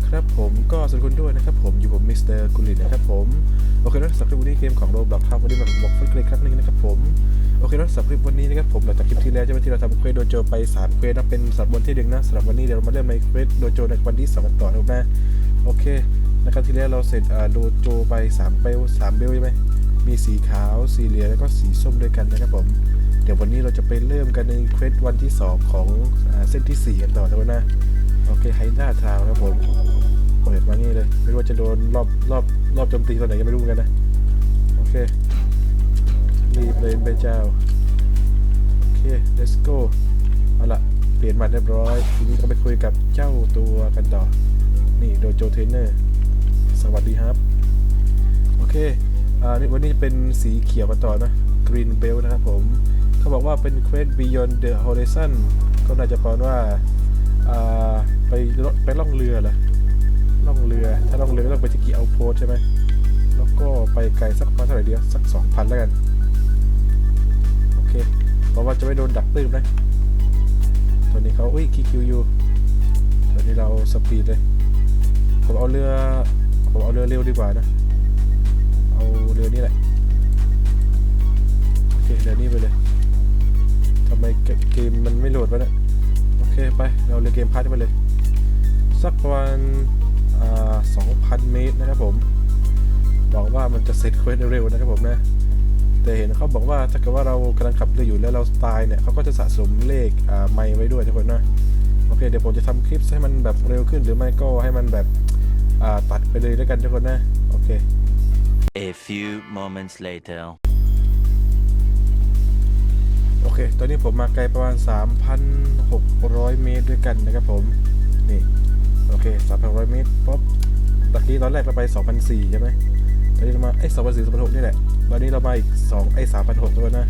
นะครับผมก็สวัสดีคุณด้วยนะครับผมอยู่ผมมิสเตอร์กุลินนะครับผมโอเคนะสำหรับคลิปวันนี้เกมของโรบล็อกครับวันนี้มาบอกฟุตเกรครั้งหนึงนะครับผมโอเคนะสำหรับคลิปวันนี้นะครับผมหลังจากคลิปที่แล้วใช่ไหมที่เราทำเควสโดโจไป3เควสนะเป็นสัปดาห์ที่หนึ่งนะสำหรับวันนี้เดี๋ยวเรามาเริ่มในเควสโดโจในวันที่สองกันต่อนะครับนะโอเคนะครับที่แล้วเราเสร็จโดโจไป3เบล3เบลใช่ไหมมีสีขาวสีเหลืองแล้วก็สีส้มด้วยกันนะครับผมเดี๋ยววันนี้เราจะไปเริ่มกันในเควสวันที่สองของเส้นที่สี่กันต่อนะครับนะ โอเคไฮด้าทาวครับผม เปิดมางี้เลย ไม่รู้ว่าจะโดนรอบรอบรอบโจมตีตอนไหนก็ไม่รู้เหมือนกันนะ โอเค รีบเลยไปเจ้า โอเค let's go เอาละเปลี่ยนมาเรียบร้อย ทีนี้ก็ไปคุยกับเจ้าตัวกันต่อ นี่โดโจเทรนเนอร์ สวัสดีครับ โอเค อ่านี่วันนี้เป็นสีเขียวกันต่อนะ Green Belt นะครับผม เขาบอกว่าเป็น Quest Beyond the Horizon ก็น่าจะแปลว่า ไปล่องไปล่องเรือเหรอล่องเรือ ถ้าล่องเรือก็ต้องไปที่กีเอาโพสใช่ไหมแล้วก็ไปไกลสักประมาณเท่าไหร่เดียวสักสองพันแล้วกัน โอเคเพราะว่าจะไม่โดนดักตื้มนะตอนนี้เขาอุ้ยคิคิวอยู่ตอนนี้เราสปีดเลย ผมเอาเรือ ผมเอาเรือเร็วดีกว่านะ เอาเรือนี่แหละ โอเคเรือนี้ไปเลยทำไมเกมมันไม่โหลดวะเนี่ย เคไป เราเลยเกมพาร์ทไปเลย สักประมาณอ่า2,000เมตรนะครับผม บอกว่ามันจะเสร็จเควสเร็วนะครับผมนะ แต่เห็นเขาบอกว่าถ้าเกิดว่าเรากำลังขับเรืออยู่แล้วเราตายเนี่ยเขาก็จะสะสมเลขไมล์ไว้ด้วยทุกคนนะโอเคเดี๋ยวผมจะทำคลิปให้มันแบบเร็วขึ้นหรือไม่ก็ให้มันแบบตัดไปเลยแล้วกันทุกคนนะ โอเค A few moments later. โอเค ตอนนี้ผมมาไกลประมาณ 3,600 เมตรด้วยกันนะครับผม นี่ โอเค 3,600 เมตรป๊อบตะกี้ตอนแรกเราไป 2,400 ใช่ไหมตอนนี้เรามาไอ้2,400 2,600 นี่แหละ ตอนนี้เรามาอีก 2 ไอ้3,600ตัวนะ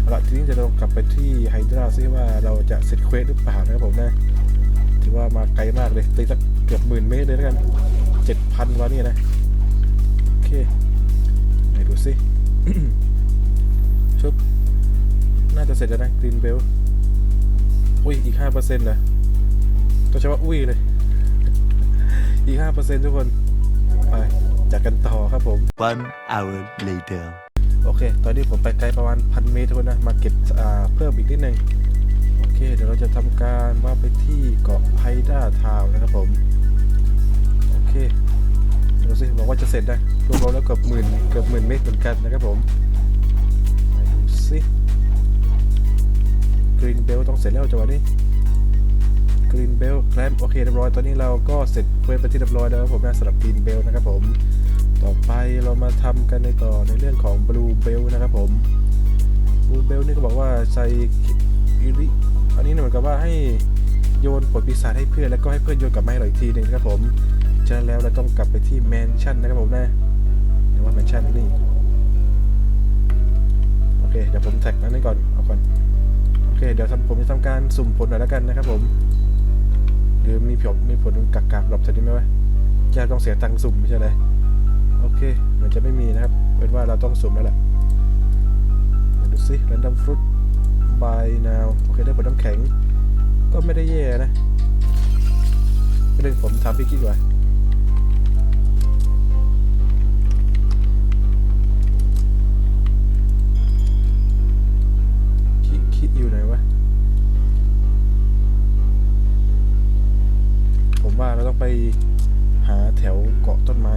เอาละทีนี้จะลองกลับไปที่ไฮดราซิว่าเราจะเสร็จเควสหรือเปล่านะครับผมนะ ถือว่ามาไกลมากเลยตีสักเกือบหมื่นเมตรเลยแล้วกัน 7,000วันนี่นะ โอเค ไหนดูสิชุบ น่าจะเสร็จแล้วนะกรีนเบลอุ้ย อีกห้าเปอร์เซ็นต์เหรอต้องใช้ว่าอุ้ยเลย อีกห้าเปอร์เซ็นต์ทุกคน ไปจากกันต่อครับผม One hour later. โอเค ตอนนี้ผมไปไกลประมาณพันเมตรทุกคนนะ มาเก็บอ่าเพิ่มอีกนิดนึง โอเค เดี๋ยวเราจะทำการว่าไปที่เกาะไฮด้าทาวน์นะครับผม โอเคดูสิบอกว่าจะเสร็จนะรวมๆแล้วเกือบหมื่นเกือบหมื่นเมตรเหมือนกันนะครับผมไหนดูสิ กรีนเบลต้องเสร็จแล้วจังหวะนี้กรีนเบลแคลมโอเคเรียบร้อยตอนนี้เราก็เสร็จเวสไปที่เรียบร้อยแล้วครับผมนะสำหรับกรีนเบลนะครับผมต่อไปเรามาทำกันในต่อในเรื่องของบลูเบลนะครับผมบลูเบลนี่ก็บอกว่าใช้อิริอันนี้เหมือนกับว่าให้โยนผลปีศาจให้เพื่อนแล้วก็ให้เพื่อนโยนกลับมาให้เราอีกทีหนึ่งนะครับผมฉะนั้นแล้วเราต้องกลับไปที่แมนชั่นนะครับผมนะเดี๋ยวว่าแมนชั่นนี่โอเคเดี๋ยวผมแท็กนั้นไว้ก่อนเอาก่อน เคเดี๋ยวผมจะทำการสุ่มผลหน่อยแล้วกันนะครับผม หรือมีผลมีผลกักกักหลบจะได้ไหมวะแค่ต้องเสียตังค์สุ่มไม่ใช่เลยโอเคเหมือนจะไม่มีนะครับเป็นว่าเราต้องสุ่มแล้วแหละดูสิ random fruit by now โอเคได้ผลน้ำแข็ง ก็ไม่ได้แย่นะก็เลยผมทำพี่คิดว่า ไปหาแถวเกาะต้นไม้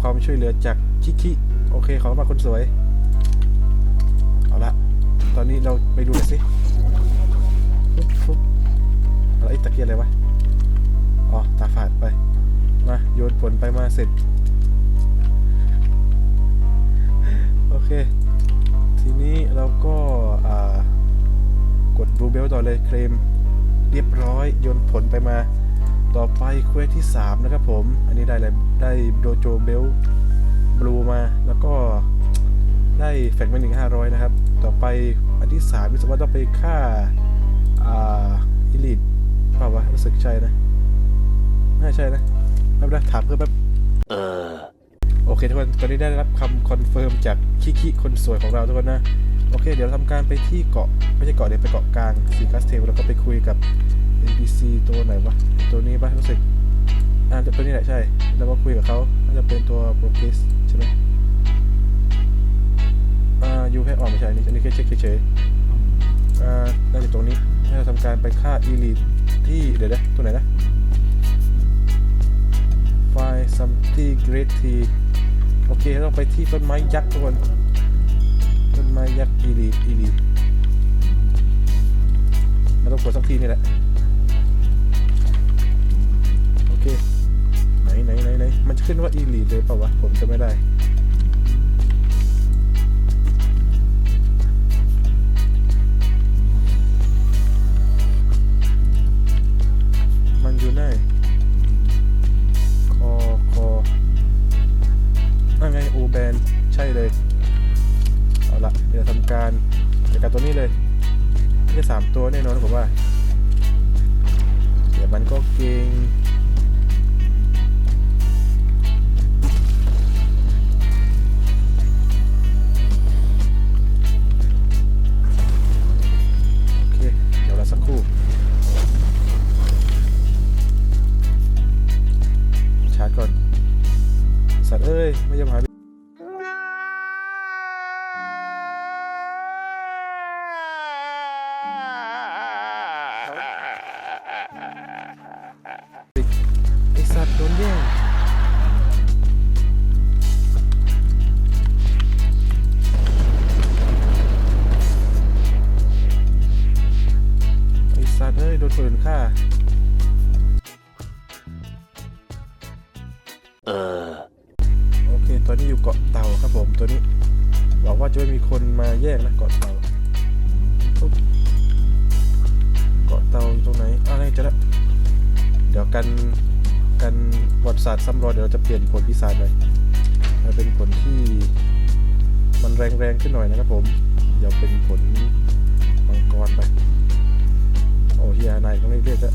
ความช่วยเหลือจากคิคิโอเคขอมาคนสวย เอาละ ตอนนี้เราไปดูหน่อยสิฟุ๊บฟุ๊บอะไรตะเกียบอะไรวะ อ๋อ ตาฝาดไป มา โยนผลไปมาเสร็จ โอเค ทีนี้เราก็กดบลูเบลต่อเลยเคลมเรียบร้อย โยนผลไปมา ต่อไปเควสที่ 3 นะครับผม อันนี้ได้เลยได้โดโจเบลบลูมา แล้วก็ได้แฟกมาหนึ่งห้าร้อยนะครับ ต่อไปอันที่3รู้สึกว่าต้องไปฆ่าอ่าอิลิทเปล่าวะรู้สึกใช่นะน่าใช่นะแป๊บนะถามเพื่อแป๊บ Uh. โอเคทุกคนตอนนี้ได้รับคำคอนเฟิร์มจากคิคิคนสวยของเราทุกคนนะโอเค เดี๋ยวเราทำการไปที่เกาะไม่ใช่เกาะเดี๋ยวไปเกาะกลางซีคัสเทลแล้วก็ไปคุยกับ NPC ตัวไหนวะ ตัวนี้ปะรู้สึกอ่าตัวนี้แหละใช่ แล้วก็คุยกับเขาน่าจะเป็นตัวโปรเกสใช่ไหมอ่ายูแค่ออกไม่ใช่อันนี้อันนี้แค่เช็คเฉยๆอ่าน่าจะตรงนี้ให้เราทำการไปฆ่าอีลิทที่เดี๋ยวนะตัวไหนนะ find something great tea โอเคต้องไปที่ต้นไม้ยักษ์ทุกคนต้นไม้ยักษ์อีลีอีลีมันต้องกดสักทีนี่แหละ ไหนไหนไหนไหนมันจะขึ้นว่าอีลีเลยเปล่าวะ ผมจะไม่ได้ สัตว์โดนแย่งไอสัตว์เอ้ยโดนคนอื่นฆ่า Uh. โอเค ตอนนี้อยู่เกาะเต่าครับผมตัวนี้หวังว่าจะไม่มีคนมาแย่งนะเกาะเต่าปุ๊บเกาะเต่าอยู่ตรงไหนอ่านี่เจะละเดี๋ยวกัน กันวัดศาสตร์ซ้ำรอยเดี๋ยวเราจะเปลี่ยนผลพิศาจเลยมันเป็นผลที่มันแรงๆขึ้นหน่อยนะครับผม เดี๋ยวเป็นผลมังกรไป โอ้เฮียนายต้องเรียกๆแล้ว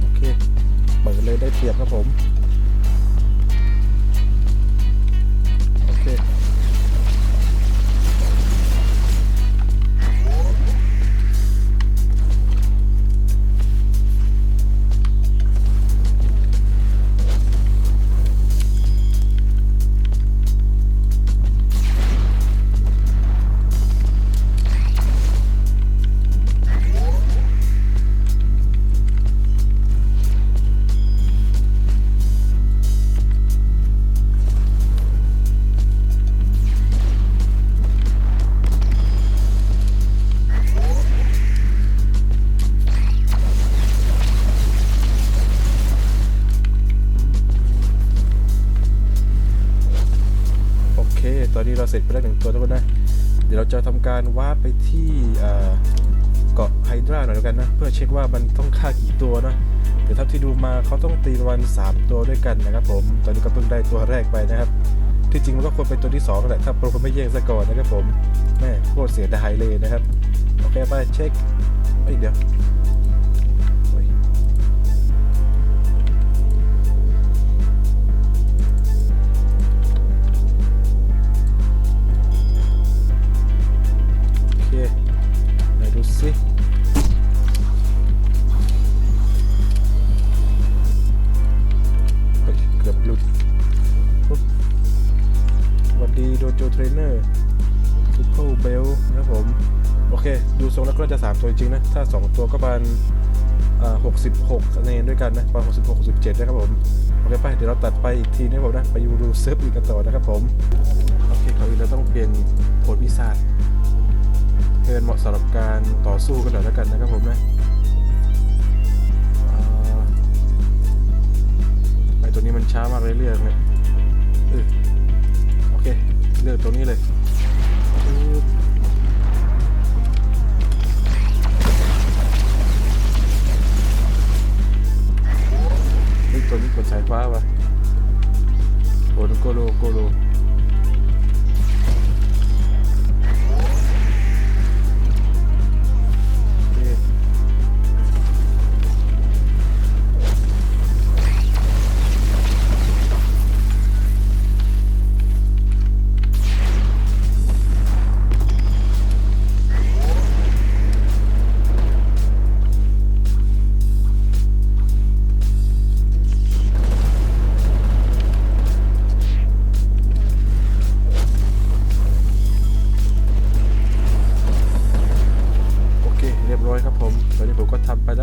โอเค เปิดเลยได้เปรียบครับผม ราเสร็จไปแล้วหนึ่งตัวทุกคนนะ เดี๋ยวเราจะทำการวาร์ปไปที่เกาะไฮดราหน่อยแล้วกันนะ เพื่อเช็คว่ามันต้องฆ่ากี่ตัวนะเดี๋ยวเท่าที่ดูมาเขาต้องตีประมาณ3ตัวด้วยกันนะครับผมตอนนี้ก็เพิ่งได้ตัวแรกไปนะครับ ที่จริงมันก็ควรเป็นตัวที่2แหละถ้าโปรคนไม่แย่งซะก่อนนะครับผมแม่โคตรเสียดายเลยนะครับโอเคไปเช็คเอ้ยเดี๋ยว น่าจะ 3 ตัวจริงนะ ถ้า 2 ตัวก็ประมาณอ่า66คะแนนด้วยกันนะประมาณ66 67นะครับผม โอเคไปเดี๋ยวเราตัดไปอีกทีนะครับผมนะ ไปยูรูเซิร์ฟอื่นกันต่อนะครับผม โอเคคราวนี้เราต้องเปลี่ยนโผลพิศาจเพื่อเหมาะสำหรับการต่อสู้กันหน่อยแล้วกันนะครับผมนะไอตัวนี้มันช้ามากเลยเลือกเนี่ยโอเค เลือกตัวนี้เลย ตัวนี้กดสายฟ้าวะโกโลโกโลโกโล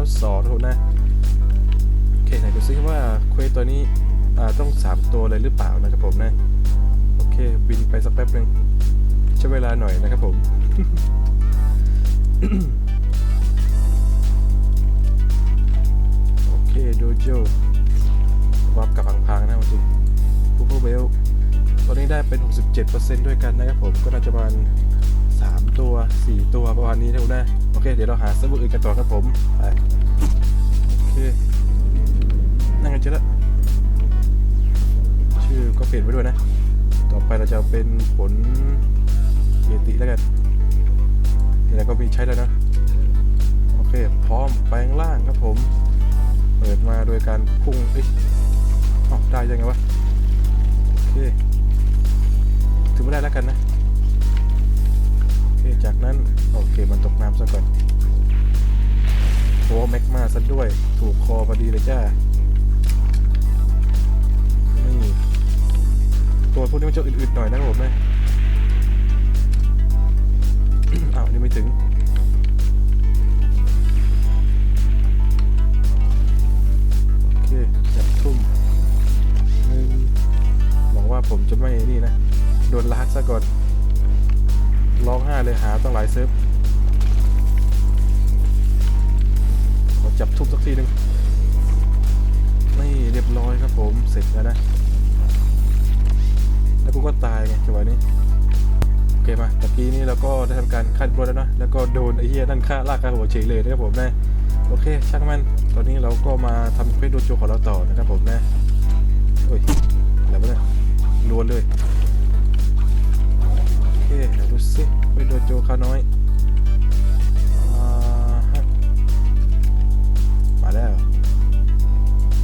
แล้วสองนะผมนะโอเคไหนดูซิว่าเควสตัวนี้ต้อง 3 ตัวเลยหรือเปล่านะครับผมนะโอเคบินไปสักแป๊บหนึ่งใช้เวลาหน่อยนะครับผมโอเคโดโจวับกับพังๆนะจริงพูพูเบลตอนนี้ได้เป็น 67%ด้วยกันนะครับผมก็น่าจะประมาณ 3ตัว4ตัวประมาณนี้นะคุณนะโอเค เดี๋ยวเราหาเซิร์ฟเวอร์อื่นกันต่อครับผมไปโอเคนั่งกันเจอแล้วชื่อก็เปลี่ยนไปด้วยนะ ต่อไปเราจะเป็นผลเยติแล้วกันนี่แหละก็มีใช้แล้วนะ โอเค พร้อมแปลงร่างครับผม เปิดมาโดยการพุ่งเอ้ยอ้าวได้ยังไงวะ โอเคถือไม่ได้แล้วกันนะ จากนั้น โอเคมันตกน้ำซะก่อนโอ้แม็กมาซะด้วย ถูกคอพอดีเลยจ้านี่ตัวพวกนี้มันจะอืดๆหน่อยนะครับผมนะอ้าวนี่ไม่ถึงโอเคจับทุ่มหนึ่งหวังว่าผมจะไม่นี่นะ โดนลากซะก่อน ร้องไห้เลยหาตั้งหลายเซฟขอจับทุ่มสักทีหนึ่งนี่เรียบร้อยครับผมเสร็จแล้วนะ แล้วกูก็ตายไงจังหวะนี้ โอเคมาตะกี้นี้เราก็ได้ทำการคัดบอลแล้วนะ แล้วก็โดนไอ้เหี้ยนั่นฆ่าลากคาหัวเฉยเลยนะครับผมนะโอเคช่างมัน ตอนนี้เราก็มาทำเควสโดโจของเราต่อนะครับผมนะโอ้ยอะไรวะเนี่ยรวนเลย เคเดี๋ยวดูสิเควสโดโจข้าน้อยมาแล้ว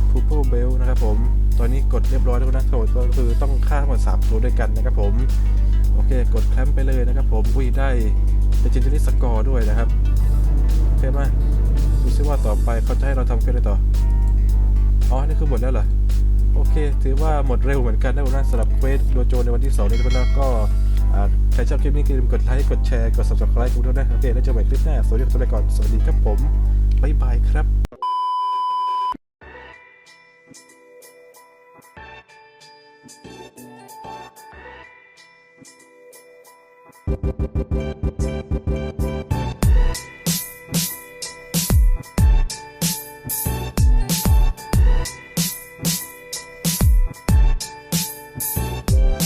พูโพเบลนะครับผม ตอนนี้กดเรียบร้อยแล้วนะโทก็คือต้องฆ่าทั้งหมด3ตัวด้วยกันนะครับผม โอเค กดแคมป์ไปเลยนะครับผมอุ้ยได้เดจินจินิสกอร์ด้วยนะครับโอเคมาดูซิว่าต่อไปเขาจะให้เราทำเควสอะไรต่อ อ๋อ นี่คือหมดแล้วเหรอ โอเค ถือว่าหมดเร็วเหมือนกันนะผมนะสำหรับเควสโดโจในวันที่2นี้ทุกคนนะก็ ใครชอบคลิปนี้อย่าลืมกดไลค์ กดแชร์ กด subscribe กันด้วยนะโอเค แล้วเจอกันใหม่คลิปหน้า สวัสดีครับทุกท่านก่อน สวัสดีครับผม บ๊ายบายครับ